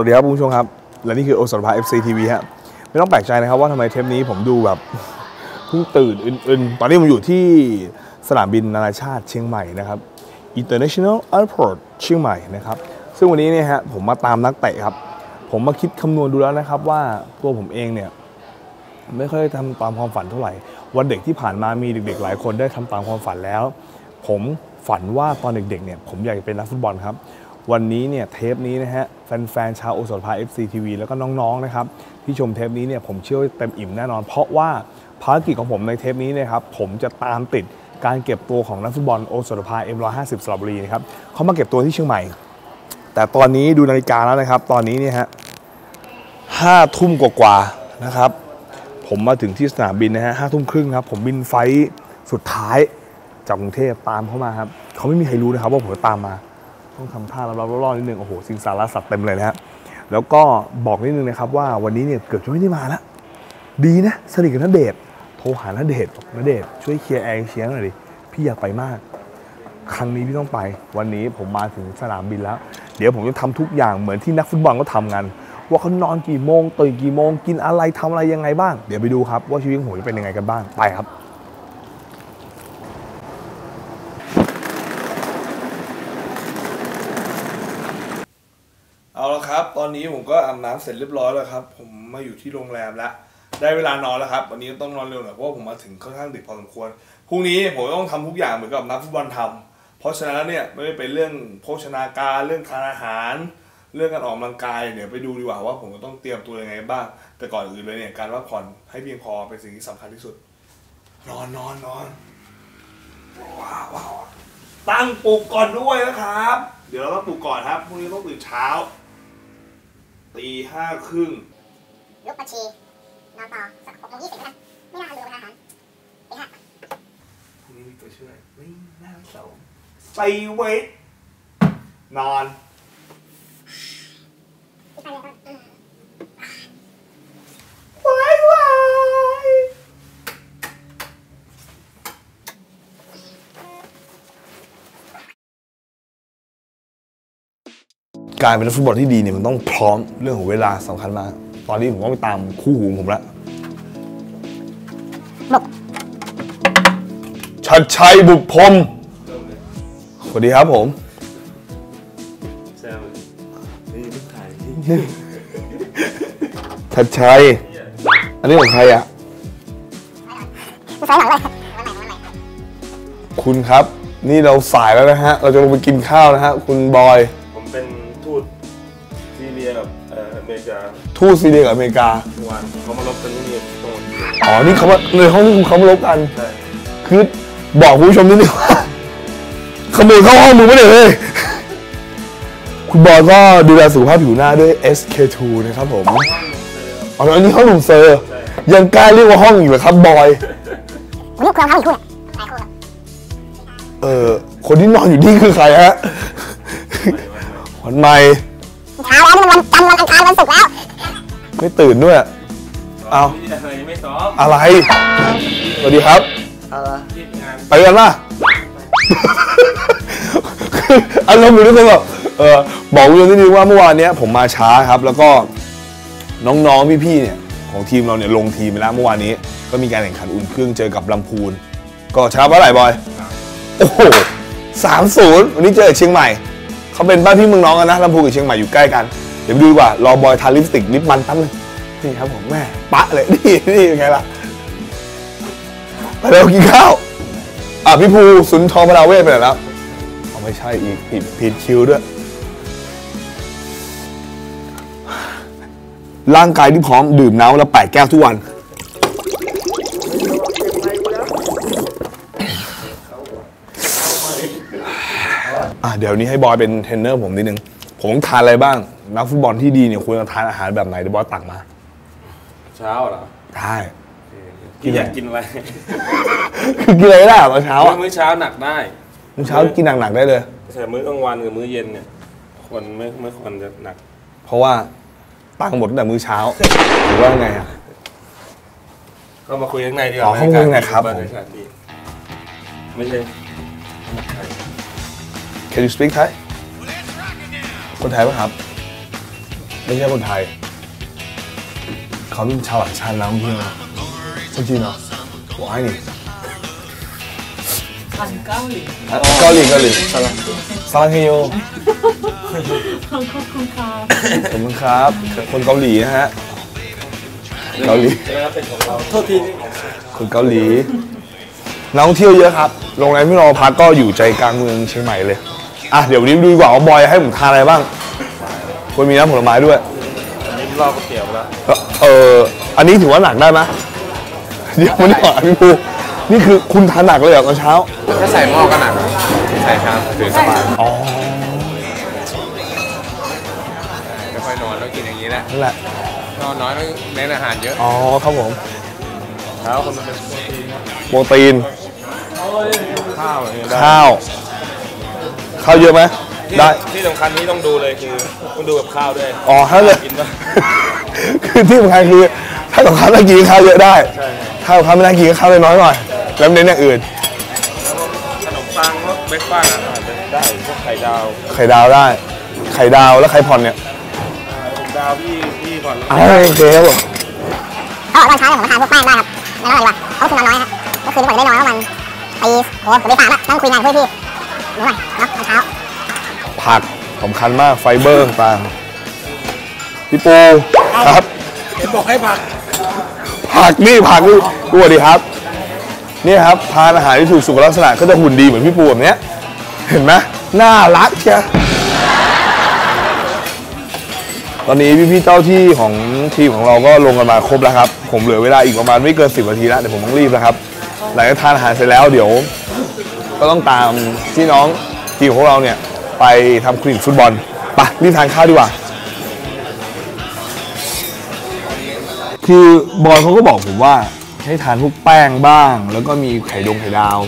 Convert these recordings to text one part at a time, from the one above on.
วัสดีครับคุณผู้ชมครับ และนี่คือโอสถภา FC TV ฮะไม่ต้องแปลกใจนะครับว่าทำไมเทปนี้ผมดูแบบเพิ่งตื่นอื่นๆ ตอนนี้ผมอยู่ที่สนามบินนานาชาติเชียงใหม่นะครับ International Airport เชียงใหม่นะครับ ซึ่งวันนี้เนี่ยฮะผมมาตามนักเตะครับ ผมมาคิดคำนวณดูแล้วนะครับว่าตัวผมเองเนี่ยไม่ค่อยทำตามความฝันเท่าไหร่ วันเด็กที่ผ่านมามีเด็กๆ หลายคนได้ทำตามความฝันแล้ว ผมฝันว่าตอนเด็กๆเนี่ยผมอยากจะเป็นนักฟุตบอลครับ วันนี้เนี่ยเทปนี้นะฮะแฟนๆชาวโอสถภา FC TV แล้วก็น้องๆนะครับที่ชมเทปนี้เนี่ยผมเชื่อว่าเต็มอิ่มแน่นอน เพราะว่าภารกิจของผมในเทปนี้เนะครับผมจะตามติดการเก็บตัวของนักฟุตบอลโอสถภา M150 สระบุรีนะครับเขามาเก็บตัวที่เชียงใหม่ แต่ตอนนี้ดูนาฬิกาแล้วนะครับ ตอนนี้เนี่ยฮะห้าทุ่มกว่าๆนะครับผมมาถึงที่สนามบินนะฮะห้าทุ่มครึ่งครับ ผมบินไฟสุดท้ายจากกรุงเทพตามเข้ามาครับเขาไม่มีใครรู้นะครับว่าผมจะตามมา ต้องทำท่ารับๆล่อๆนิดนึงโอ้โหสิงสารสัตว์เต็มเลยนะฮะแล้วก็บอกนิดนึงนะครับว่าวันนี้เนี่ยเกือบจะไม่ได้มาล้วดีนะสนิทกับนเดชโทรหานเดชนเดชช่วยเคลียร์แอร์เชียร์หน่อยดิพี่อยากไปมาก ครั้งนี้พี่ต้องไป วันนี้ผมมาถึงสนามบินแล้ว เดี๋ยวผมจะทำทุกอย่างเหมือนที่นักฟุตบอลก็ทำกันว่าเขานอนกี่โมงตื่นกี่โมงกินอะไรทำอะไรยังไงบ้าง เดี๋ยวไปดูครับว่าชีวิตของผมจะเป็นยังไงกันบ้างไปครับ เอาละ ครับ ตอนนี้ผมก็อาบน้ำเสร็จเรียบร้อยแล้วครับ ผมมาอยู่ที่โรงแรมแล้วได้เวลานอนแล้วครับ วันนี้ต้องนอนเร็วหน่อยเพราะว่าผมมาถึงค่อนข้างดึกพอสมควรพรุ่งนี้ผมต้องทำทุกอย่างเหมือนกับนักฟุตบอลทำเพราะฉะนั้นเนี่ยไม่ได้เป็นเรื่องโภชนาการเรื่องทานอาหาร เรื่องการออกกำลังกายเดี๋ยวไปดูดีกว่าว่าผมต้องเตรียมตัวยังไงบ้าง แต่ก่อนอื่นเลยเนี่ยการพักผ่อนให้เพียงพอเป็นสิ่งที่สำคัญที่สุดนอนนอนนอนว้าวว้าวตั้งปลุกก่อนด้วยนะครับ เดี๋ยวเราต้องปลุกก่อนครับพรุ่งนี้ต้องตื่นเช้า ตีห้าครึ่งลุกบัญชีนอนต่อสักหกโมงยี่สิบนะไม่น่าลืมอาหารไปฮะพรุ่งนี้มีตัวช่วยไม่น่าเศร้าใส่เวทนอนไปเลยครับอืม วายวาย การเป็นนักฟุตบอลที่ดีเนี่ยมันต้องพร้อมเรื่องของเวลาสำคัญมาก ตอนนี้ผมก็ไปตามคู่หูผมแล้วชัดชัยบุกพรมสวัสดีครับผมแซวนี่เพิ่งถ่ายที่ชัดชัย อันนี้ของใครอะไม่ใช่หลังเลยวันไหนวันไหนคุณครับ นี่เราสายแล้วนะฮะ เราจะลงไปกินข้าวนะฮะ คุณบอย ผมเป็น ทูตซีเรียกับอเมริกาเมื่อวานเขามาลบกันที่นี่ตรงนี้อ๋อนี่เขามาในห้องเขามาลบกัน ใช่คือบอกคุณผู้ชมนิดนึงว่าขโมยเข้าห้องมึงไม่ได้เลยคุณบอยก็ดูแลสุขภาพผิวหน้าด้วย SK2 นะครับผมอ๋ออันนี้ห้องหนุ่มเซอร์ยังกล้าเรียกว่าห้องอยู่เหรอครับบอยผมลูกเครื่องเขาอีกคู่เนี่ยหลายคู่ครับเออคนที่นอนอยู่นี่คือใครฮะวันใหม่ เช้าแล้วนี่มันวันจันทร์วันอังคารวันศุกร์แล้ว ไม่ตื่นด้วย เอาที่อะไรไม่ซ้อมอะไร สวัสดีครับที่งานไปกันป่ะคืออารมณ์อยู่ทุกคนแบบเออบอกคุณผู้ชมนิดนึงว่าเมื่อวานเนี้ยผมมาช้าครับ แล้วก็น้องๆพี่ๆเนี่ยของทีมเราเนี่ยลงทีมไปแล้วเมื่อวานนี้ ก็มีการแข่งขันอุ่นเครื่องเจอกับลำพูน ก็ชนะเมื่อไหร่บอยโอ้โหสามศูนย์วันนี้เจอกับเชียงใหม่เขาเป็นบ้านพี่เมืองน้องกันนะลำพูนกับเชียงใหม่อยู่ใกล้กันเดี๋ยวดูดีกว่ารอบอยทาลิปสติกลิปมันตั้งนึงนี่ครับผมแม่ปะเลยนี่นี่ยังไงล่ะไปเร็วกินข้าวอะพี่ภูสุนทรพราเวทไปไหนแล้วเอาไม่ใช่อีกผิดผิดคิวด้วย ร่างกายที่พร้อมดื่มน้ำวันละแปดแก้วทุกวัน อะเดี๋ยวนี้ให้บอยเป็นเทรนเนอร์ผมนิดนึง ผมต้องทานอะไรบ้าง นักฟุตบอลที่ดีเนี่ยควรจะทานอาหารแบบไหนเดี๋ยวบอยตักมา เช้าเหรอได้พี่อยากกินอะไรคือกินอะไรก็ได้เหรอตอนเช้าอะมื้อเช้าหนักได้มื้อเช้ากินหนักๆได้เลยแต่มื้อกลางวันกับมื้อเย็นเนี่ยควรไม่ไม่ควรจะหนัก เพราะว่าตังค์หมดตั้งแต่มื้อเช้าหรือว่าไงอะก็มาคุยข้างในดีกว่าอ๋อเข้ามาคุยข้างในครับบรรยากาศดีไม่ใช่ Can you speak Thai คนไทยป่ะครับ ไม่ใช่คนไทย เขาเป็นชาวต่างชาตินะเพื่อนจริงๆเนาะว้ายนี่ทางเกาหลีอะเกาหลีเกาหลีสลังสลังเฮโยขอบคุณค่ะขอบคุณครับ คนเกาหลีนะฮะ เกาหลีใช่ไหมครับเป็นของเราโทษทีคนเกาหลีนักท่องเที่ยวเยอะครับโรงแรมที่เราพักก็อยู่ใจกลางเมืองเชียงใหม่เลย อะเดี๋ยววันนี้ดูดีกว่าว่าบอยให้ผมทานอะไรบ้าง ควรมีน้ำผลไม้ด้วย อันนี้รอก๋วยเตี๋ยวแล้วเอ่อเอออันนี้ถือว่าหนักได้ไหมเดี๋ยวมันนี่ก่อนพี่ปูนี่คือคุณทานหนักเลยเหรอตอนเช้า ถ้าใส่หม้อก็หนักใส่ชามถือสบายอ๋อไม่ค่อยนอนต้องกินอย่างนี้แหละนั่นแหละ นอนน้อยต้องเน้นอาหารเยอะอ๋อครับผมเช้าคนมันเป็นโปรตีนครับโปรตีน ข้าวอย่างเงี้ยได้ข้าว ข้าวเยอะไหมที่ ได้ ที่สำคัญที่ต้องดูเลยคือต้องดูกับข้าวด้วยอ๋อถ้าเกิด กินปะ คือที่สำคัญคือ ถ้ากับข้าวน่ากินข้าวเยอะได้ ใช่ ถ้ากับข้าวไม่น่ากินก็ข้าวน้อยๆหน่อยแล้วเน้นอย่างอื่น ขนมปังพวกเบรกฟาสต์อาจจะได้พวกไข่ดาวไข่ดาวได้ ไข่ดาวแล้วไข่พอนเนี่ยผมดาวพี่พี่ก่อนอ่าโอเคครับผมเขาบอกตอนเช้าเนี่ยผมมาทานพวกแป้งได้ครับไม่นอนดีกว่าเขาคือนอนน้อยฮะเมื่อคืนผมจะได้นอนประมาณตีโอ้ผมไปสามละนั่งคุยงานกับเพื่อนพี่หนูหน่อยเนาะตอนเช้า ผักสำคัญมากไฟเบอร์ต่างๆพี่ปูครับเห็นบอกให้ผัก ผักนี่ผักนี่สวัสดีครับนี่ครับทานอาหารที่ถูกสุขลักษณะก็จะหุ่นดีเหมือนพี่ปูแบบเนี้ยเห็นไหมน่ารักเชียตอนนี้พี่ๆเจ้าที่ของทีมของเราก็ลงกันมาครบแล้วครับ ผมเหลือเวลาอีกประมาณไม่เกิน10นาทีแล้วเดี๋ยวผมต้องรีบแล้วครับ หลังจากทานอาหารเสร็จแล้วเดี๋ยว ก็ต้องตามพี่น้องทีมของเราเนี่ย ไปทำคลินิกฟุตบอลไปรีบทานข้าวดีกว่า คือบอยเขาก็บอกผมว่าให้ทานพวกแป้งบ้าง แล้วก็มีไข่ดงไข่ดาว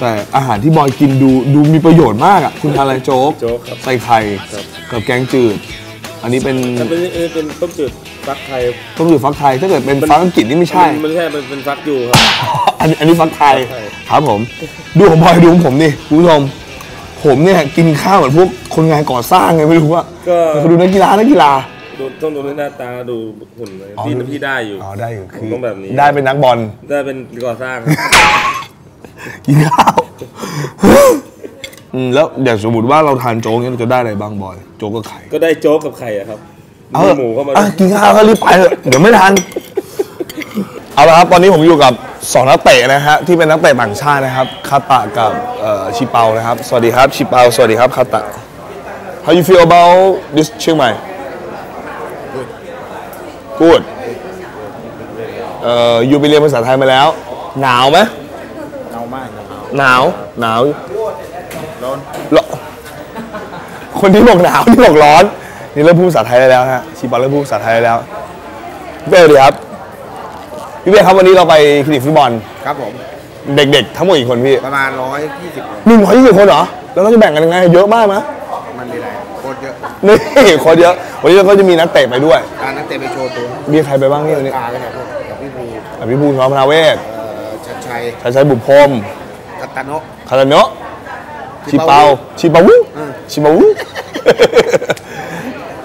แต่อาหารที่บอยกินดูดูมีประโยชน์มากอะคุณทานอะไรโจ๊กโจ๊กครับใส่ไข่กับแกงจืด อันนี้เป็นถ้าเป็นเออเป็นต้มจืดฟักไทยต้มจืดฟักไทยถ้าเกิดเป็นฟักอังกฤษนี่ไม่ใช่ มันไม่ใช่มันเป็นฟักอยู่ครับ อันอันนี้ฟักไทย ฟักไทย ครับผม ดูของบอยดูของผมนี่คุณผู้ชม ผมเนี่ยกินข้าวเหมือนพวกคนงานก่อสร้างไงไม่รู้ว่าก็ ดูนักกีฬานักกีฬาดูต้องดูหน้าตาดูหุ่นเลยอ๋อพี่พี่ได้อยู่ อ๋อได้อยู่ผมต้องแบบนี้ ได้เป็นนักบอลได้เป็นก่อสร้าง กินข้าว อืมแล้วอย่างสมมติว่าเราทานโจ๊กเนี่ยเราจะได้อะไรบ้างบอย โจ๊กกับไข่ก็ได้โจ๊กกับไข่อะครับเอามีเถอะหมูเข้ามาอะกินข้าวก็รีบไปเถอะเดี๋ยวไม่ทัน เอาละครับตอนนี้ผมอยู่กับสองนักเตะนะฮะที่เป็นนักเตะต่างชาตินะครับคาตะกับเอ่อชิเปานะครับสวัสดีครับชิเปาสวัสดีครับคาตะ How you feel about this เชียงใหม่ Good เอ่อยูไปเรียนภาษาไทยมาแล้ว หนาวไหมเอามากหนาวหนาวร้อนคนที่บอกหนาวที่บอกร้อน นี่เริ่มพูดภาษาไทยได้แล้วฮะชีปาเริ่มพูดภาษาไทยได้แล้วพี่เป้สวัสดีครับ พี่เป้ครับวันนี้เราไปคลินิกฟุตบอลครับผม เด็กๆ ทั้งหมดกี่คนพี่ประมาณร้อยยี่สิบหนึ่งร้อยยี่สิบคนเหรอแล้วเราจะแบ่งกันยังไงเยอะมากไหมมันมีอะไรโคตรเยอะนี่คนเยอะวันนี้เราก็จะมีนักเตะไปด้วยการนักเตะไปโชว์ตัวมีใครไปบ้างเนี่ยวันนี้ตาไปไหนพวกกับพี่บูอภิภูมิพร้อมพนาเวศเอ่อชัดชัยชัยชัยบุตรพรหมกัตตาโนะ คาราโนะชิเปาชิเปาวุอืม ชิเปาวุ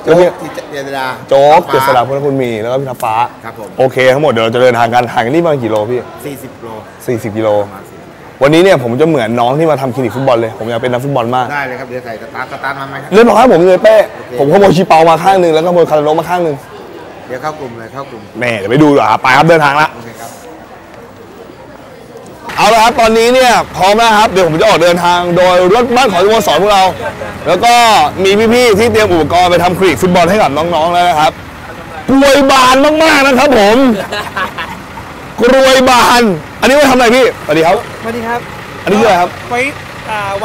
โจ๊กที่เจษดาโจ๊กเจษฎาพุทธคุณมีแล้วก็พี่ทัพฟ้าครับผมโอเคทั้งหมดเดี๋ยวเราจะเดินทางกันห่างกันนี่ประมาณกี่โลพี่สี่สิบโล 40กิโลประมาณสี่วันนี้เนี่ยผมจะเหมือนน้องที่มาทำคลินิกฟุตบอลเลย ผมอยากเป็นนักฟุตบอลมากได้เลยครับเดี๋ยวใส่สตาร์ทสตาร์ทมาไหมครับเรียบร้อยผมเลยเป้โอเคผมขโมยชีเปามาข้างหนึ่งแล้วก็ขโมยคาราโนมาข้างหนึ่งเดี๋ยวเข้ากลุ่มเลยเข้ากลุ่มแม่เดี๋ยวไปดูดีกว่าไปครับเดินทางละ โอเคครับเอา ละครับตอนนี้เนี่ยพร้อมแล้วครับเดี๋ยวผมจะออกเดินทางโดยรถบ้านของสโมสรพวกเรา แล้วก็มีพี่ๆที่เตรียมอุปกรณ์ไปทำคลินิกฟุตบอลให้กับน้องๆแล้วนะครับกรวยบานมากๆนะครับผมกรวยบาน อันนี้ไว้ทำอะไรพี่สวัสดีครับสวัสดีครับ อันนี้คืออะไรครับไว้อ่า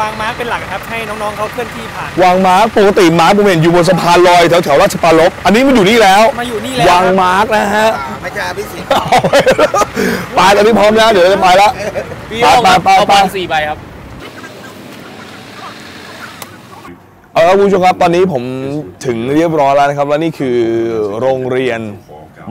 วางมาร์กเป็นหลักครับให้น้องๆเขาเคลื่อนที่ผ่าน วางมาร์กปกติมาร์กผมเห็นอยู่บนสะพานลอยแถวแถวๆราชปรารภอันนี้มันอยู่นี่แล้ว มาอยู่นี่แล้ววางครับมาร์กนะฮะอ่าไม่ใช่อภิสิทธิ์ไปตอนนี้พร้อมแล้วเดี๋ยวเราจะไปแล้วไปไปไปไปสี่ใบครับเอาละคุณผู้ชมครับตอนนี้ผมถึงเรียบร้อยแล้วนะครับ และนี่คือโรงเรียน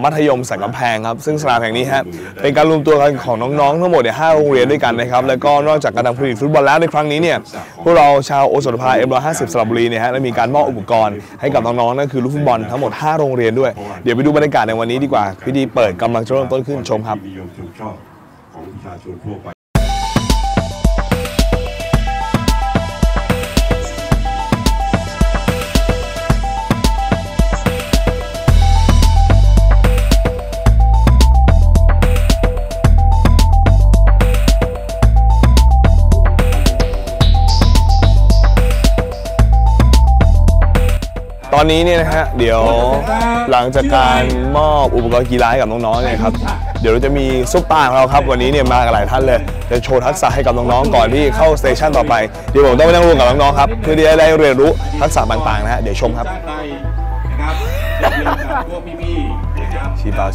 มัธยมสังกำแพงครับ ซึ่งสนามแห่งนี้ฮะเป็นการรวมตัวกันของน้องๆทั้งหมดเนี่ยห้าโรงเรียนด้วยกันนะครับ แล้วก็นอกจากการทำผลิตฟุตบอลแล้วในครั้งนี้เนี่ยพวกเราชาวโอสถภาเอ็มร้อยห้าสิบสระบุรีเนี่ยฮะได้มีการมอบอุปกรณ์ให้กับน้องๆนั่นคือลูกฟุตบอลทั้งหมด 5 โรงเรียนด้วย เดี๋ยวไปดูบรรยากาศในวันนี้ดีกว่าพิธีเปิดกำลังจะเริ่มต้นขึ้นชมครับนิยมชมชอบของประชาชนทั่วไป อนนี้เนี่ยนะฮะเดี๋ยวหลังจากการมอบอุปกรณ์กีฬาให้กับน้องๆเนี่ยครับเดี๋ยวเราจะมีซุปตาของเราครับวันนี้เนี่ยมากันหลายท่านเลยจะโชว์ทักษะให้กับน้องๆก่อนที่เข้าสเตชันต่อไปเดี๋ยวผมต้องไปนั่งรวมกับน้องๆครับเพื่อที่จะได้เรียนรู้ทักษะต่างๆนะฮะเดี๋ยวชมครับนะครับเรื่องจากพวกพี่ๆนะครับชี้เป้า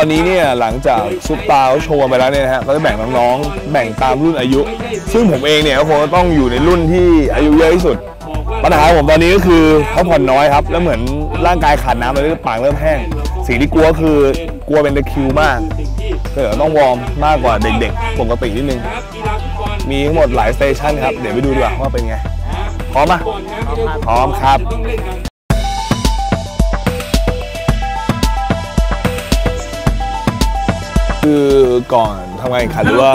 อนนี้เนี่ยหลังจากซุปตาเขาโชว์ไปแล้วเนี่ยนะฮะก็จะแบ่งน้องๆ แบ่งตามรุ่นอายุ ซึ่งผมเองเนี่ยก็คงต้องอยู่ในรุ่นที่อายุเยอะที่สุด ปัญหาของผมตอนนี้ก็คือพักผ่อนน้อยครับ แล้วเหมือนร่างกายขาดน้ำเลยปากเริ่มแห้ง สิ่งที่กลัวคือกลัวเป็นตะคริวมากก็เดี๋ยวต้องวอร์มมากกว่าเด็กๆ ปกตินิดนึง มีทั้งหมดหลายสเตชันครับ เดี๋ยวไปดูดีกว่าว่าเป็นไง พร้อมไหมพร้อมครับ คือก่อนทำงานแข่งขันหรือว่า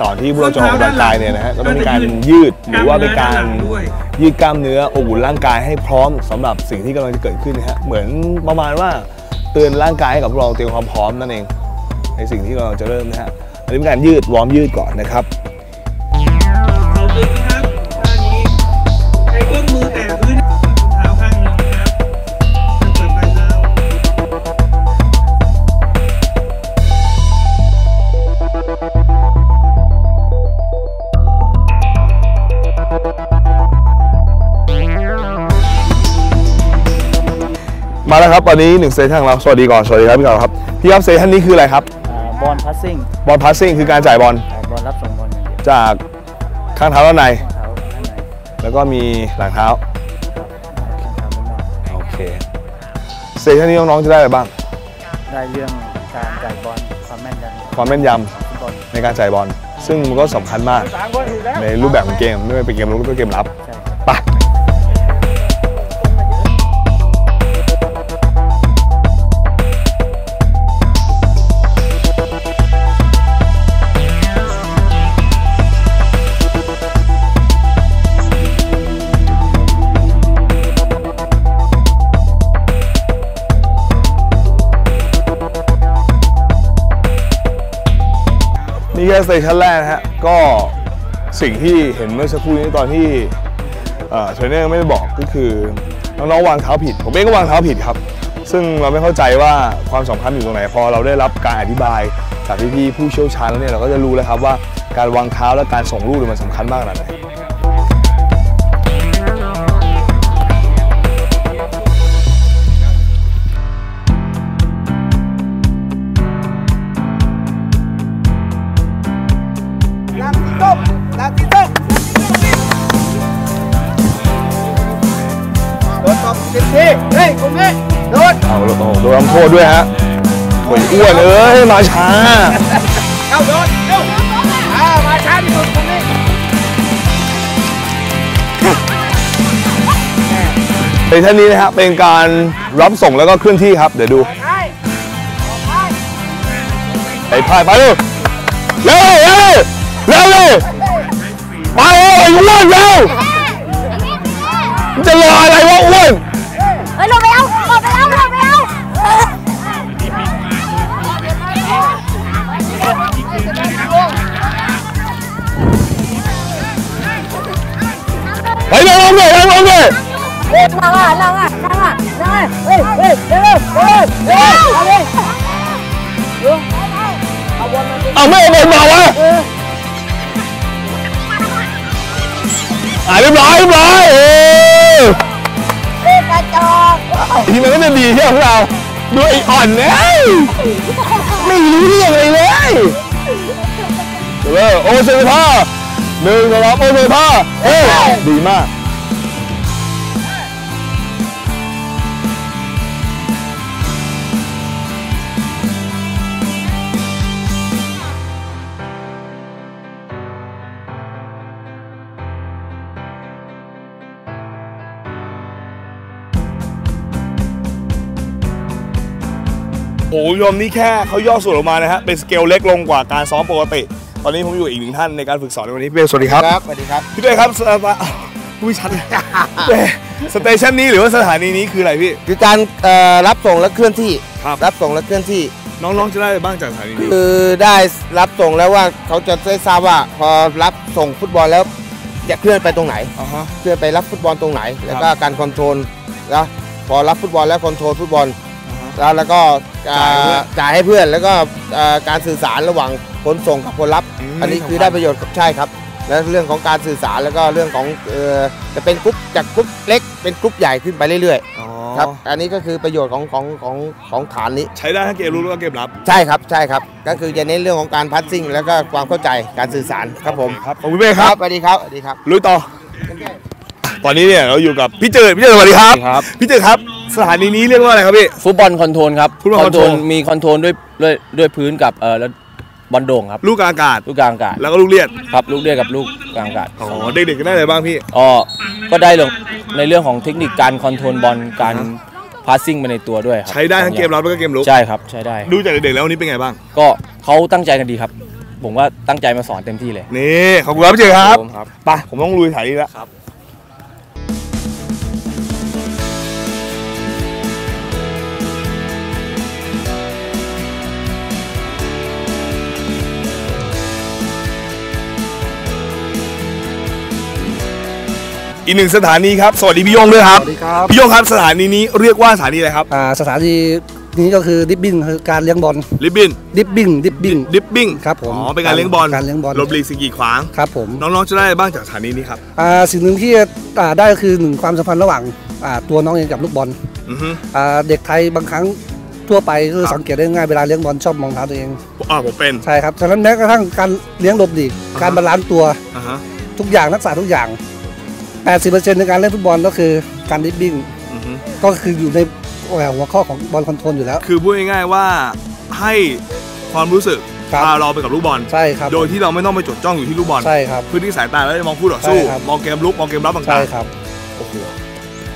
ก่อนที่พวกเราจะออกกำลังกายเนี่ยนะฮะก็ต้องมีการยืดหรือว่าเป็นการยืดกล้ามเนื้ออบอุ่นร่างกายให้พร้อมสำหรับสิ่งที่กำลังจะเกิดขึ้นนะฮะเหมือนประมาณว่าเตือนร่างกายให้กับพวกเราเตรียมความพร้อมนั่นเอง ในสิ่งที่เราจะเริ่มนะฮะอันนี้เป็นการยืดวอร์มยืดก่อนนะครับ มาแล้วครับตอนนี้หนึ่งเซสชั่นของเราสวัสดีก่อนสวัสดีครับพี่ก่อนครับพี่ครับเซสชั่นนี้คืออะไรครับบอลพัสซิ่งบอลพาสซิ่งคือการจ่ายบอลบอลรับส่งบอลอย่างเดียวจากข้างเท้าด้านในเท้าข้างใน แล้วก็มีหลังเท้าข้างเท้าด้านนอกโอเคเซสชั่นนี้น้องๆจะได้อะไรบ้าง ได้เรื่องการจ่ายบอลความแม่นยำความแม่นยฟุตบอลำในการจ่ายบอลซึ่งมันก็สำคัญมากในรูปแบบของเกมไม่ว่าเป็นเกมรุกหรือเกมรับใช่ไป นี่แค่สเตชันแรกนะฮะ ก็สิ่งที่เห็นเมื่อสักครู่นี้ตอนที่เทรนเนอร์ไม่ได้บอกก็คือน้องๆวางเท้าผิด ผมเองก็วางเท้าผิดครับ ซึ่งเราไม่เข้าใจว่าความสำคัญอยู่ตรงไหน พอเราได้รับการอธิบายจากพี่ๆผู้เชี่ยวชาญแล้วเนี่ยเราก็จะรู้แล้วครับว่าการวางเท้าและการส่งลูกมันสำคัญมากขนาดไหน เอาโอ้โหโดนทำโทษด้วยฮะโอ้ยอ้วนเอ้ยมาช้าเข้าโดนเร็วมาช้าที่สุดตรงนี้ในท่านนี้นะฮะเป็นการรับส่งแล้วก็เคลื่อนที่ครับ เดี๋ยวดูไปพายไปเร็วเร็วเร็วเร็วเร็วไปเร็วไอ้อ้วนเร็วจะรออะไรวะอ้วน เฮ้ยลงไปเอาลงไปเอาลงไปเอาไปเร็วเร็วเร็วเร็วเร็ว กระจอกทีมันก็จะดีใช่ไหมพวกเราดูไอ้อ่อนเลยไม่รู้เรื่องอะไรเลยเดี๋ยวเลยโอเซท่าหนึ่งสองสามโอเซท่าเอ้ยดีมาก คุณผู้ชมนี่แค่เขาย่อส่วนออกมานะฮะเป็นสเกลเล็กลงกว่าการซ้อมปกติ ตอนนี้ผมอยู่กับอีกหนึ่งท่านในการฝึกสอนในวันนี้พี่เป้สวัสดีครับครับสวัสดีครับพี่เป้ครับสตาผู้ชัดเลยเป้สเตชันนี้หรือว่าสถานีนี้คืออะไรพี่คือการเอ่อรับส่งและเคลื่อนที่ครับรับส่งและเคลื่อนที่น้องๆจะได้อะไรบ้างจากสถานีนี้คือได้รับส่งแล้วว่าเขาจะได้ทราบว่าพอรับส่งฟุตบอลแล้วจะเคลื่อนไปตรงไหนอ่าฮะเคลื่อนไปรับฟุตบอลตรงไหน แล้วก็การคอนโทรลแล้วพอรับฟุตบอลแล้วคอนโทรลฟุตบอล แล้วแล้วก็เอ่อจ่ายให้เพื่อนแล้วก็เอ่อการสื่อสารระหว่างคนส่งกับคนรับ มอันนี้คือได้ประโยชน์กับใช่ครับ และเรื่องของการสื่อสารแล้วก็เรื่องของเอ่อจะเป็นกรุ๊ปจากกรุ๊ปเล็กเป็นกรุ๊ปใหญ่ขึ้นไปเรื่อยอ๋อๆครับอันนี้ก็คือประโยชน์ของของของของฐานนี้ ใช้ได้ทั้งเกมรู้แล้วก็เกมรับใช่ครับใช่ครับ ก็คือจะเน้นเรื่องของการพัสซิ่ง แล้วก็ความเข้าใจการสื่อสารครับผมครับขอบคุณพี่เป้ครับสวัสดีครับสวัสดีครับ ลุยต่อ ตอนนี้เนี่ยเราอยู่กับพี่เจิดพี่เจิดสวัสดีครับ ครับ พี่เจิดครับ สถานีนี้เรียกว่าอะไรครับพี่ ฟุตบอลคอนโทรลครับ ฟุตบอลคอนโทรล มีคอนโทรลด้วยด้วยด้วยพื้นกับเอ่อแล้วบอลโด่งครับ ลูกกลางอากาศ ลูกกลางอากาศ แล้วก็ลูกเลียด ครับ ลูกเรียกกับลูกกลางอากาศ อ๋อ เด็กๆก็ได้อะไรบ้างพี่ อ๋อ ก็ได้เรื่องในเรื่องของเทคนิคการคอนโทรลบอล การอ่าฮพาสซิ่งไปในตัวด้วยครับ ใช้ได้ทั้งเกมรับแล้วก็เกมลุก ใช่ครับ ใช้ได้ ดูจากเด็กๆแล้ววันนี้เป็นไงบ้าง ก็เขาตั้งใจกันดีครับ ผมว่าตั้งใจมาสอนเต็มที่เลย นี่ ขอบคุณครับพี่เจิดครับผมครับไปผมต้องลุยสถานีแล้ว อีกหนึ่งสถานีครับ สวัสดีพี่โยงด้วยครับ สวัสดีครับ พี่โยงครับสถานีนี้เรียกว่าสถานีอะไรครับ อ่าสถานีนี้ก็คือดิบบิ้งคือการเลี้ยงบอล ลิบบิน ดิบบิ้งดิบบิ้ง ดิบบิ้งครับผมอ๋อ เป็นการเลี้ยงบอลการเลี้ยงบอลลบลีกสิงกีขวาง ครับผมน้องๆ จะได้อะไรบ้างจากสถานีนี้ครับ อ่าสิ่งหนึ่งที่อ่าได้ก็คือหนึ่งความสัมพันธ์ระหว่างอ่าตัวน้องเองกับลูกบอลอือฮึอ่าเด็กไทยบางครั้งทั่วไปก็คือครับสังเกตได้ง่ายเวลาเลี้ยงบอลชอบมองเท้าตัวเองอ่าผมเป็น ใช่ครับฉะนั้นแม้กระทั่งการเลี้ยงหลบหลีกอ่าฮะการบาลานซ์ตัว อ่าฮะ ทุกอย่างทักษะทุกอย่าง 80%ในการเล่นฟุตบอลก็คือการดิบบิ้งอือฮึก็คืออยู่ในหัวข้อของบอลคอนโทรลอยู่แล้ว คือพูดง่ายๆว่าให้ความรู้สึกครับพาเราไปกับลูกบอลใช่ครับโดยที่เราไม่ต้องไปจดจ้องอยู่ที่ลูกบอลใช่ครับพื้นที่สายตาแล้วมองคู่ต่อสู้ใช่ครับมองเกมลุกมองเกมรับใช่ต่างครับๆโอ้โห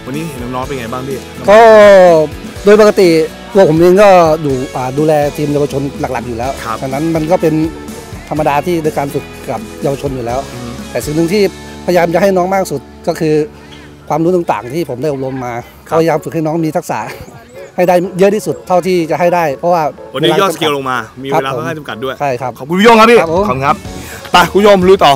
วันนี้เห็นน้องๆเป็นไงบ้างพี่ก็โดยปกติตัวผมเองก็ดูอ่าดูแลทีมเยาวชนหลักๆอยู่แล้วครับฉะนั้นมันก็เป็นธรรมดาที่ในการฝึกกับเยาวชนอยู่แล้วอืมแต่สิ่งหนึ่งที่พ ยายามจะให้น้องมากสุดก็คือความรู้ต่างๆที่ผมได้อบรมมาพยายามฝึกให้น้องมีทักษะให้ได้เยอะที่สุดเท่าที่จะให้ได้ เพราะว่าวันนี้วายอดจำสเกลลงมา มีครัเวบลาผมค่อนข้างจำกัดด้วยใช่ครับขอบคุณพี่โยงครับพี่ครับผมขอบคุณครับไปคุณผู้ชมลุยต่อ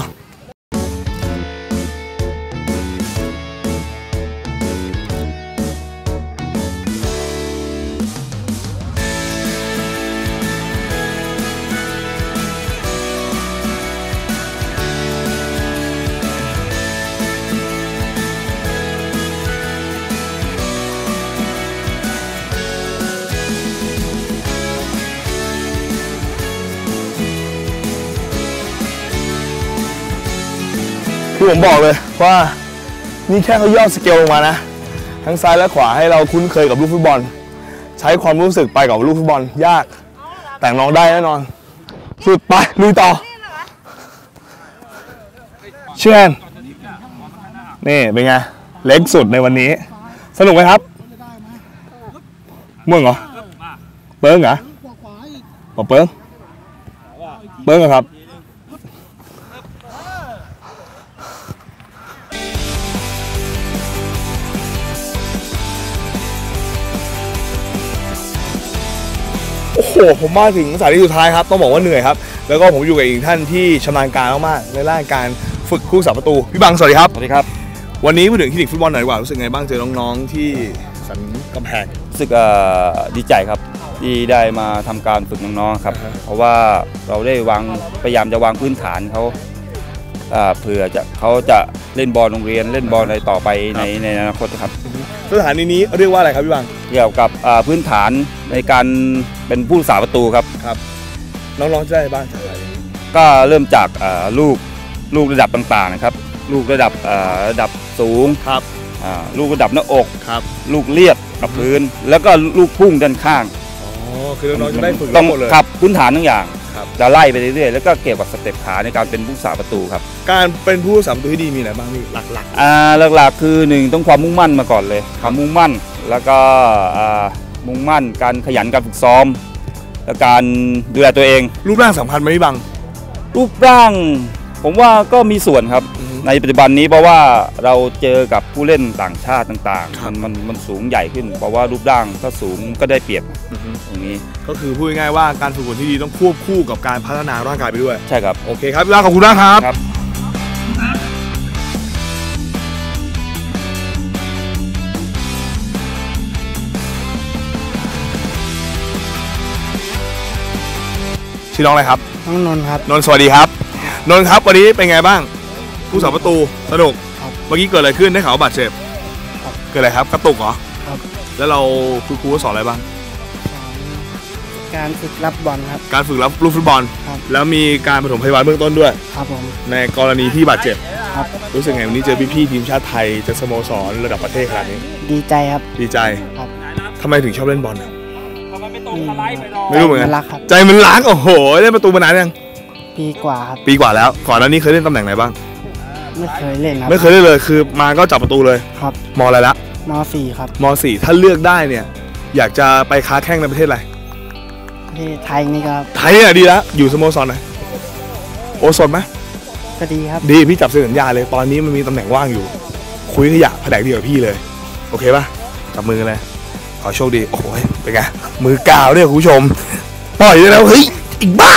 คือผมบอกเลยว่านี่แค่เขาย่อสเกลลงมานะ ทั้งซ้ายและขวาให้เราคุ้นเคยกับลูกฟุตบอล ใช้ความรู้สึกไปกับลูกฟุตบอลยาก แต่น้องได้แน่นอน สุดไปลุยต่อ เชื่อนนี่เป็นไง เล็กสุดในวันนี้ สนุกไหมครับม่วงเหรอ เปิ้งเหรอเปิ้งเปิ้งเหรอครับ ผมมาถึงสถานีสุดท้ายครับต้องบอกว่าเหนื่อยครับ แล้วก็ผมอยู่กับอีกท่านที่ชำนาญการมากๆในด้านการฝึกคู่สาประตูพี่บังสวัสดีครับสวัสดีครับ วันนี้พูดถึงคลินิกฟุตบอลหน่อยดีกว่ารู้สึกไงบ้างเจอน้องๆที่สันกำแพงรู้สึกเอ่อดีใจครับที่ได้มาทำการฝึกน้องๆครับอ่าฮะเพราะว่าเราได้วางพยายามจะวางพื้นฐานเขาอ่า เผื่อจะเขาจะเล่นบอลโรงเรียนเล่นบอลอะไรต่อไปในในอนาคตครับ สถานีนี้เรียกว่าอะไรครับพี่บังเกี่ยวกับอ่าพื้นฐานในการเป็นผู้รักษาประตูครับครับน้องๆจะได้บ้างจากอะไรก็เริ่มจากอ่าลูกลูกระดับต่างๆนะครับ ลูกระดับอ่าระดับสูงครับอ่าลูกระดับหน้าอกครับ ลูกเลียดกับพื้น แล้วก็ลูกพุ่งด้านข้างอ๋อคือน้องๆจะได้ฝึกต้ทั้องงหมดเลยครับพื้นฐานทั้งอย่าง ครับจะไล่ไปเรื่อยๆ แล้วก็เกี่ยวกับสเต็ปขาในการเป็นผู้รักษาประตูครับ การเป็นผู้สามตัวที่ดีมีอะไรบ้างพี่หลักอ่าหลักๆคือหนึ่งต้องความมุ่งมั่นมาก่อนเลยความมุ่งมั่นแล้วก็อ่ามุ่งมั่น การขยันการฝึกซ้อม และการดูแลตัวเองๆรูปร่างสำคัญไหมพี่บัง รูปร่าง ผมว่าก็มีส่วนครับอือฮึ ในปัจจุบันนี้เพราะว่าเราเจอกับผู้เล่นต่างชาติต่างๆมันมันมันสูงใหญ่ขึ้น เพราะว่ารูปร่างถ้าสูงก็ได้เปรียบตรงนี้ก็คือพูดง่ายๆว่าการฝึกฝนที่ดีต้องควบคู่กับการพัฒนาร่างกายไปด้วย ใช่ครับโอเคครับพี่บังขอบคุณมากครับครับ ชื่อน้องอะไรครับน้องนนท์ครับนนท์สวัสดีครับ นนท์ครับวันนี้เป็นไงบ้าง ผู้สาประตูสนุกครับ เมื่อกี้เกิดอะไรขึ้นได้ข่าวว่าบาดเจ็บครับเกิดอะไรครับกระตุกเหรอครับ แล้วเราครูครูก็สอนอะไรบ้าง การฝึกรับบอลครับ การฝึกรับลูกฟุตบอล ครับ แล้วมีการปฐมพยาบาลเบื้องต้นด้วย ครับผมในกรณีที่บาดเจ็บ ครับรู้สึกไงวันนี้เจอพี่ๆทีมชาติไทยเจอสโมสรระดับประเทศขนาดนี้ ดีใจครับ ดีใจครับ ทำไมถึงชอบเล่นบอลอะอืมไม่รู้เหมือนกันใจรักครับ ใจมันรักโอ้โหเล่นประตูมานานยังปีกว่าครับ ปีกว่าแล้ว ก่อนหน้านี้เคยเล่นตำแหน่งไหนบ้าง ไม่เคยเล่นครับ ไม่เคยเล่นเลยคือมาก็จับประตูเลยครับมอะไรละมสี่ครับมสี่ถ้าเลือกได้เนี่ย อยากจะไปค้าแข่งในประเทศอะไรที่ไทยนี่ก็ไทยเนี่ยดีแล้วอยู่สโมสรไหนโอสดไหมก็ดีครับ ดีพี่จับเซ็นสัญญาเลย ตอนนี้มันมีตำแหน่งว่างอยู่ คุยขยะแผนกเดียวกับพี่เลย โอเคปะจับมือกันเลยขอโชคดี โอ้โหเป็นไงมือกาวเนี่ยคุณผู้ชมปล่อยได้แล้วเฮ้ยอีกบ้า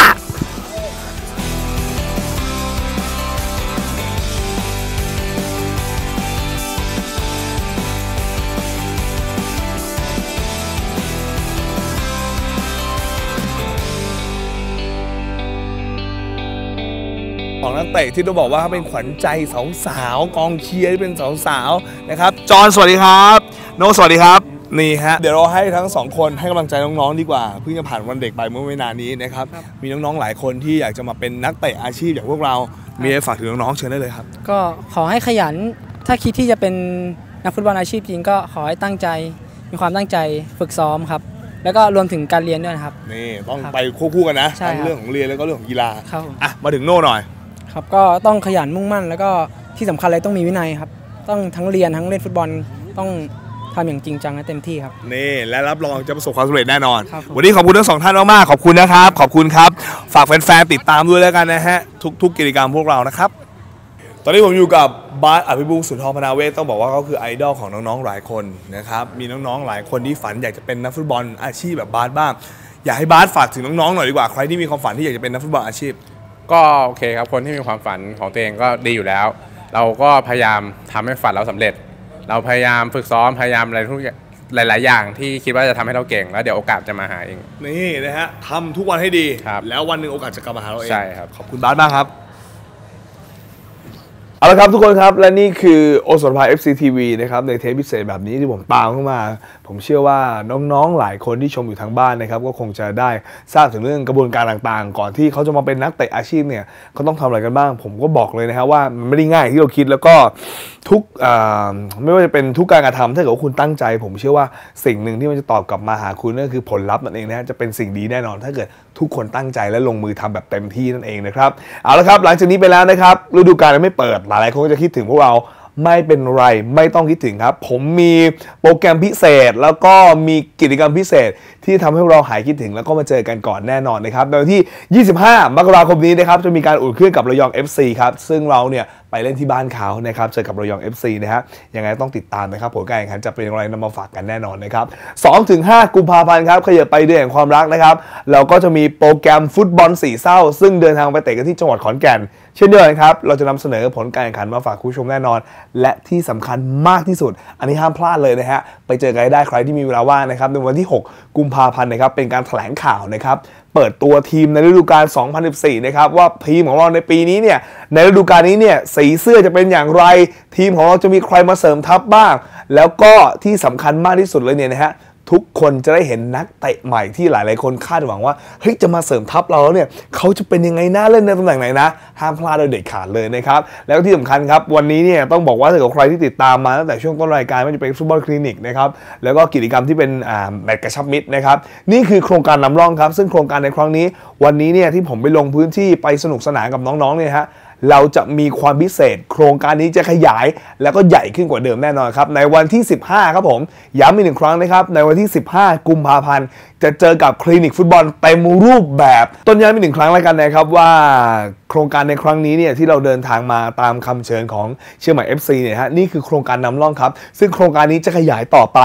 เตะที่ต้องบอกว่าเขาเป็นขวัญใจสาวๆกองเชียร์ที่เป็นสาวๆนะครับจอห์นสวัสดีครับ โนตสวัสดีครับนี่ฮะเดี๋ยวเราให้ทั้งสองคนให้กำลังใจน้องๆดีกว่าเพิ่งจะผ่านวันเด็กไปเมื่อไม่นานนี้นะครับมีน้องๆหลายคนที่อยากจะมาเป็นนักเตะอาชีพอย่างพวกเรา มีอะไรฝากถึงน้องๆเชิญได้เลยครับ ก็ขอให้ขยันถ้าคิดที่จะเป็นนักฟุตบอลอาชีพจริงก็ขอให้ตั้งใจ มีความตั้งใจฝึกซ้อมครับแล้วก็รวมถึงการเรียนด้วยนะครับนี่ต้องครับไปควบคู่กันนะใช่ทั้งครับเรื่องของเรียนแล้วก็เรื่องของกีฬาครับผมอะมาถึงโน่หน่อย ครับก็ต้องขยันมุ่งมั่น แล้วก็ที่สำคัญเลยต้องมีวินัยครับ ต้องทั้งเรียนทั้งเล่นฟุตบอลต้องทำอย่างจริงจังและเต็มที่ครับนี่และรับรองจะประสบความสำเร็จแน่นอนครับผมวันนี้ขอบคุณทั้งสองท่านมากๆขอบคุณนะครับ ขอบคุณครับ ฝากแฟนๆติดตามด้วยแล้วกันนะฮะทุกๆกิจกรรมพวกเรานะครับตอนนี้ผมอยู่กับบาสอภิบุญสุนทรพนาเวศต้องบอกว่าเขาคือไอดอลของน้องๆหลายคนนะครับมีน้องๆหลายคนที่ฝันอยากจะเป็นนักฟุตบอลอาชีพแบบบาสบ้าง อยากให้บาสฝากถึงน้องๆหน่อยดีกว่าใครที่มีความฝันที่อยากจะเป็นนักฟุตบอลอาชีพ ก็โอเคครับคนที่มีความฝันของตัวเองก็ดีอยู่แล้ว เราก็พยายามทำให้ฝันเราสำเร็จ เราพยายามฝึกซ้อมพยายามอะไรทุกอย่างหลาย ๆ อย่างที่คิดว่าจะทำให้เราเก่ง แล้วเดี๋ยวโอกาสจะมาหาเอง นี่นะฮะทำทุกวันให้ดีครับแล้ววันหนึ่งโอกาสจะกลับมาหาเราเองใช่ครับขอบคุณบาสมากครับ เอาละครับทุกคนครับ และนี่คือโอสถภา FCTV นะครับในเทปพิเศษแบบนี้ที่ผมตามเข้ามา ผมเชื่อว่าน้องๆหลายคนที่ชมอยู่ทางบ้านนะครับก็คงจะได้ทราบถึงเรื่องกระบวนการต่างๆ ก่อนที่เขาจะมาเป็นนักเตะอาชีพเนี่ยเขาต้องทำอะไรกันบ้าง ผมก็บอกเลยนะครับว่ามันไม่ได้ง่ายที่เราคิดแล้วก็ทุกไม่ว่าจะเป็นทุกการกระทำถ้าเกิดว่าคุณตั้งใจ ผมเชื่อว่าสิ่งหนึ่งที่มันจะตอบกลับมาหาคุณนั่นคือผลลัพธ์นั่นเองนะฮะจะเป็นสิ่งดีแน่นอน ถ้าเกิดทุกคนตั้งใจและลงมือทำแบบเต็มที่นั่นเองนะครับเอาละครับหลังจากนี้ไปแล้วนะครับฤดูกาลไม่เปิดหลายๆคนก็จะคิดถึงพวกเราไม่เป็นไรไม่ต้องคิดถึงครับ ผมมีโปรแกรมพิเศษ แล้วก็มีกิจกรรมพิเศษ ที่ทำให้เราหายคิดถึงแล้วก็มาเจอกันก่อนแน่นอนนะครับในวันที่ 25 มกราคมนี้นะครับจะมีการอุ่นเครื่องกับระยอง FC ครับซึ่งเราเนี่ยไปเล่นที่บ้านเขานะครับเจอกับระยอง FC นะฮะยังไงต้องติดตามนะครับผลการแข่งขันจะเป็นอย่างไรนำมาฝากกันแน่นอนนะครับ2-5กุมภาพันธ์ครับขยับไปเดือนแห่งความรักนะครับเราก็จะมีโปรแกรมฟุตบอลสี่เศร้า ซึ่งเดินทางไปเตะกันที่จังหวัดขอนแก่น เช่นเดียวกันครับ เราจะนำเสนอผลการแข่งขันมาฝากคุณผู้ชมแน่นอน และที่สำคัญมากที่สุด อันนี้ห้ามพลาดเลยนะฮะ ไปเจอกันให้ได้ใครที่มีเวลาว่างนะครับ ในวันที่ 6 กุมภาพันธ์นะครับ เป็นการแถลงข่าวนะครับ เปิดตัวทีมในฤดูกาล 2014 นะครับ ว่าทีมของเราในปีนี้เนี่ย ในฤดูกาลนี้เนี่ย สีเสื้อจะเป็นอย่างไร ทีมของเราจะมีใครมาเสริมทัพบ้าง แล้วก็ที่สำคัญมากที่สุดเลยเนี่ยนะฮะ ทุกคนจะได้เห็นนักเตะใหม่ที่หลาย ๆ คนคาดหวังว่าเฮ้ยจะมาเสริมทัพเราแล้วเนี่ยเขาจะเป็นยังไงน่าเล่นในตำแหน่งไหนนะ ห้ามพลาดโดยเด็ดขาดเลยนะครับ แล้วที่สำคัญครับ วันนี้เนี่ยต้องบอกว่าถ้าเกิดใครที่ติดตามมาตั้งแต่ช่วงต้นรายการไม่ว่าจะเป็นฟุตบอลคลินิกนะครับแล้วก็กิจกรรมที่เป็นแมตช์กระชับมิตรนะครับนี่คือโครงการนำร่องครับ ซึ่งโครงการในครั้งนี้ วันนี้เนี่ยที่ผมไปลงพื้นที่ไปสนุกสนานกับน้อง ๆ เนี่ยฮะ เราจะมีความพิเศษ โครงการนี้จะขยาย แล้วก็ใหญ่ขึ้นกว่าเดิมแน่นอนครับ ในวันที่ 15 ครับผม ย้ำอีกหนึ่งครั้งนะครับ ในวันที่ 15 กุมภาพันธ์ จะเจอกับคลินิกฟุตบอลเต็มรูปแบบ ต้นย้ำอีกหนึ่งครั้งแล้วกันนะครับว่าโครงการในครั้งนี้เนี่ยที่เราเดินทางมาตามคำเชิญของเชียงใหม่ FC เนี่ยฮะนี่คือโครงการนำร่องครับ ซึ่งโครงการนี้จะขยายต่อไป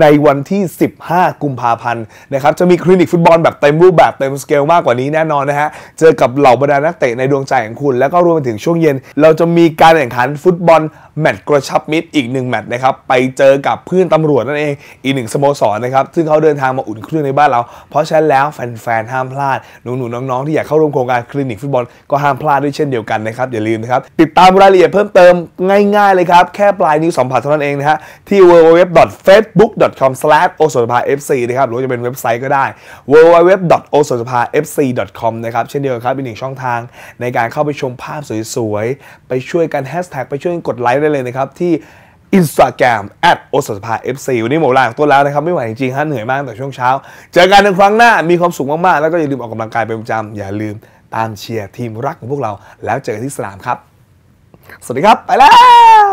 ในวันที่ 15 กุมภาพันธ์นะครับจะมีคลินิกฟุตบอลแบบเต็มรูปแบบเต็มสเกลมากกว่านี้แน่นอนนะฮะเจอกับเหล่าบรรดานักเตะในดวงใจของคุณแล้วก็วมไปถึงช่วงเย็น เราจะมีการแข่งขันฟุตบอลแมตช์กระชับมิตรอีกหนึ่งแมตช์นะครับ ไปเจอกับเพื่อนตำรวจนั่นเองอีกหนึ่งสโมสรนะครับ ซึ่งเขาเดินทางมาอุ่นเครื่องในบ้านเรา เพราะฉะนั้นแล้วแฟนๆห้ามพลาดหนูๆน้องๆที่อยากเข้าร่วมโครงการคลินิกฟุตบอลก็ห้ามพลาดด้วยเช่นเดียวกันนะครับอย่าลืมนะครับติดตามรายละเอียดเพิ่มเติมง่ายๆเลยครับแค่ปลายนิ้วสัมผัสเท่านั้นเองนะฮะที่ www.facebook.com/osotapafc นะครับหรือจะเป็นเว็บไซต์ก็ได้ www.osotapafc.com นะครับเช่นเดียวกันครับเป็นหนึ่งช่องทางในการเข้าไปชมภาพสวยๆ ไปช่วยกันแฮชแท็กไปช่วยกันกดไลค์ได้เลยนะครับที่ Instagram at o s a p a fc วันนี้หมดเวลาของตัวแล้วนะครับ ไม่ไหวจริงๆฮะเหนื่อยมากตั้งแต่ช่วงเช้า เจอกันในครั้งหน้ามีความสุขมากๆ แล้วก็อย่าลืมออกกำลังกายเป็นประจำอย่าลืมตามเชียร์ทีมรักของพวกเรา แล้วเจอกันที่สนามครับ สวัสดีครับ ไปแล้ว